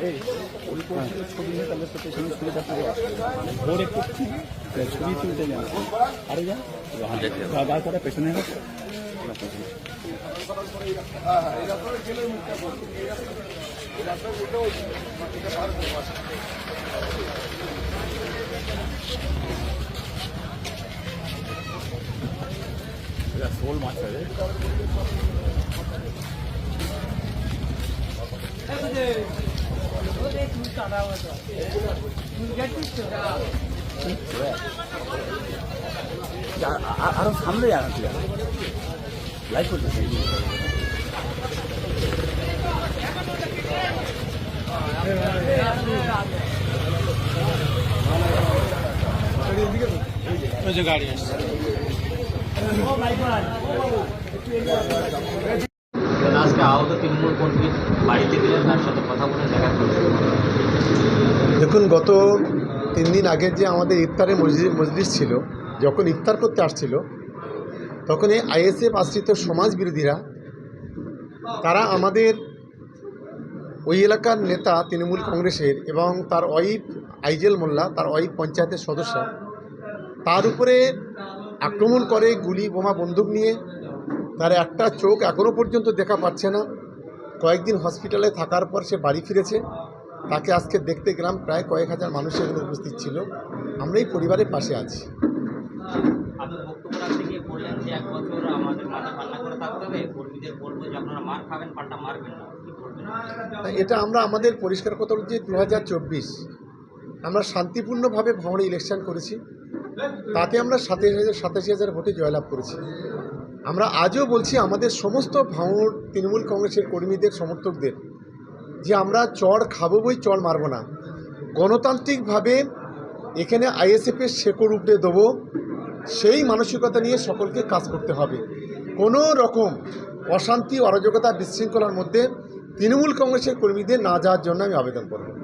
এই পরিচিত ছবি নিয়ে তাহলে তো পেছনে ছবিটা পুরো ভোর একটু ছবি তুলতে যান হোক শোল মাছ আছে আর- আর- আরো সামনে যান তুই লাইভ করতেছি গাড়ি আসছে আজকে দেখুন, গত তিন দিন আগে যে আমাদের ইফতারের মজলি- মজলিস ছিল, যখন ইফতার করতে আসছিল তখন এই আইএসএফ আশ্রিত সমাজ বিরোধীরা তারা আমাদের ওই এলাকার নেতা তৃণমূল কংগ্রেসের এবং তার ওয়াইফ আইজেল মোল্লা, তার ওয়াইফ পঞ্চায়েতের সদস্য, তার উপরে আক্রমণ করে গুলি বোমা বন্দুক নিয়ে। তার একটা চোখ এখনও পর্যন্ত দেখা পাচ্ছে না। কয়েকদিন হসপিটালে থাকার পর সে বাড়ি ফিরেছে। তাকে আজকে দেখতে গেলাম প্রায় কয়েক হাজার মানুষ এখানে উপস্থিত ছিল। আমরা এই পরিবারের পাশে আছি। যে যে এটা আমরা আমাদের পরিষ্কার কথা হচ্ছে দু হাজার চব্বিশ। আমরা শান্তিপূর্ণভাবে ভাঙড়ে ইলেকশন করেছি। তাতে আমরা সাতাশ হাজার, সাতাশি হাজার ভোটে জয়লাভ করেছি। আমরা আজও বলছি আমাদের সমস্ত ভাঙড় তৃণমূল কংগ্রেসের কর্মীদের, সমর্থকদের, যে আমরা চড় খাব বই চড় মারবো না। গণতান্ত্রিকভাবে এখানে আইএসএফের শেকড় উপড়ে দেবো, সেই মানসিকতা নিয়ে সকলকে কাজ করতে হবে। কোনো রকম অশান্তি, অরাজকতা, বিশৃঙ্খলার মধ্যে তৃণমূল কংগ্রেসের কর্মীদের না যাওয়ার জন্য আমি আবেদন করব।